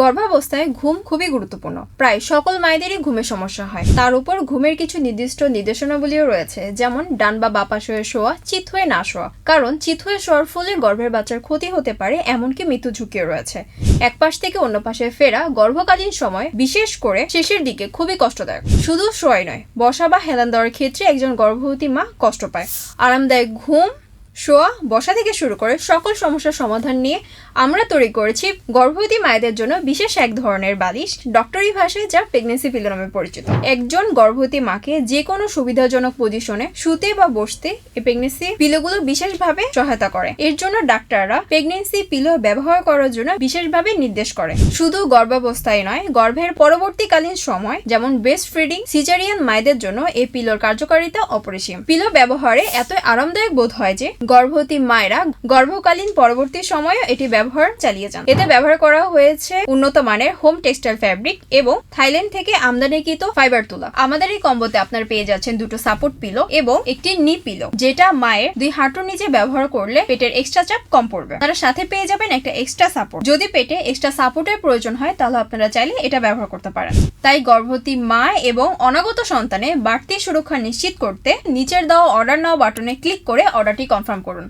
গর্ভাবস্থায় ঘুম খুবই গুরুত্বপূর্ণ। প্রায় সকল মায়েদেরই ঘুমের সমস্যা হয়। তার উপর ঘুমের কিছু নির্দিষ্ট নির্দেশনাবলীও রয়েছে, যেমন ডান বা বাপাশ হয়ে শোয়া, চিত হয়ে না শোয়া। কারণ চিত হয়ে শোয়ার ফলে গর্ভের বাচ্চার ক্ষতি হতে পারে, এমনকি মৃত্যু ঝুঁকিও রয়েছে। এক পাশ থেকে অন্য পাশে ফেরা গর্ভকালীন সময় বিশেষ করে শেষের দিকে খুবই কষ্টদায়ক। শুধু শোয়াই নয়, বসা বা হেলান দেওয়ার ক্ষেত্রে একজন গর্ভবতী মা কষ্ট পায়। আরামদায়ক ঘুম শোয়া, বসা থেকে শুরু করে সকল সমস্যার সমাধান নিয়ে আমরা তৈরি করেছি গর্ভবতী মায়েদের জন্য বিশেষ এক ধরনের বালিশ, ডক্টরি ভাষায় যা প্রেগনেন্সি পিলো নামে পরিচিত। একজন গর্ভবতী মাকে যে কোনো সুবিধাজনক পজিশনে শুতে বা বসতে এই প্রেগনেন্সি পিলোগুলো বিশেষভাবে সহায়তা করে। এর জন্য ডাক্তাররা প্রেগনেন্সি পিলো ব্যবহার করার জন্য বিশেষভাবে নির্দেশ করে। শুধু গর্ভাবস্থায় নয়, গর্ভের পরবর্তীকালীন সময় যেমন ব্রেস্ট ফিডিং সিজারিয়ান মায়েদের জন্য এই পিলোর কার্যকারিতা অপরিসীম। পিলো ব্যবহারে এত আরামদায়ক বোধ হয় যে গর্ভবতী মায়েরা গর্ভকালীন পরবর্তী সময়ে এটি ব্যবহার চালিয়ে যান। এতে ব্যবহার করা হয়েছে উন্নত মানের হোম টেক্সটাইল ফ্যাব্রিক এবং থাইল্যান্ড থেকে আমদানিকৃত ফাইবার তুলা। আমাদের এই কম্বোতে আপনার পেয়ে যাচ্ছেন দুটো সাপোর্ট পিলো এবং একটি নি পিলো, যেটা মায়ের দুই হাঁটুর নিচে ব্যবহার করলে পেটের এক্সট্রা চাপ কম পড়বে। তারা সাথে পেয়ে যাবেন একটা এক্সট্রা সাপোর্ট যদি পেটে এক্সট্রা সাপোর্টের প্রয়োজন হয়, তাহলে আপনারা চাইলে এটা ব্যবহার করতে পারেন। তাই গর্ভবতী মা এবং অনাগত সন্তানে বাড়তি সুরক্ষা নিশ্চিত করতে নিচের দেওয়া অর্ডার নাও বাটনে ক্লিক করে অর্ডারটি কনফার্ম করুন।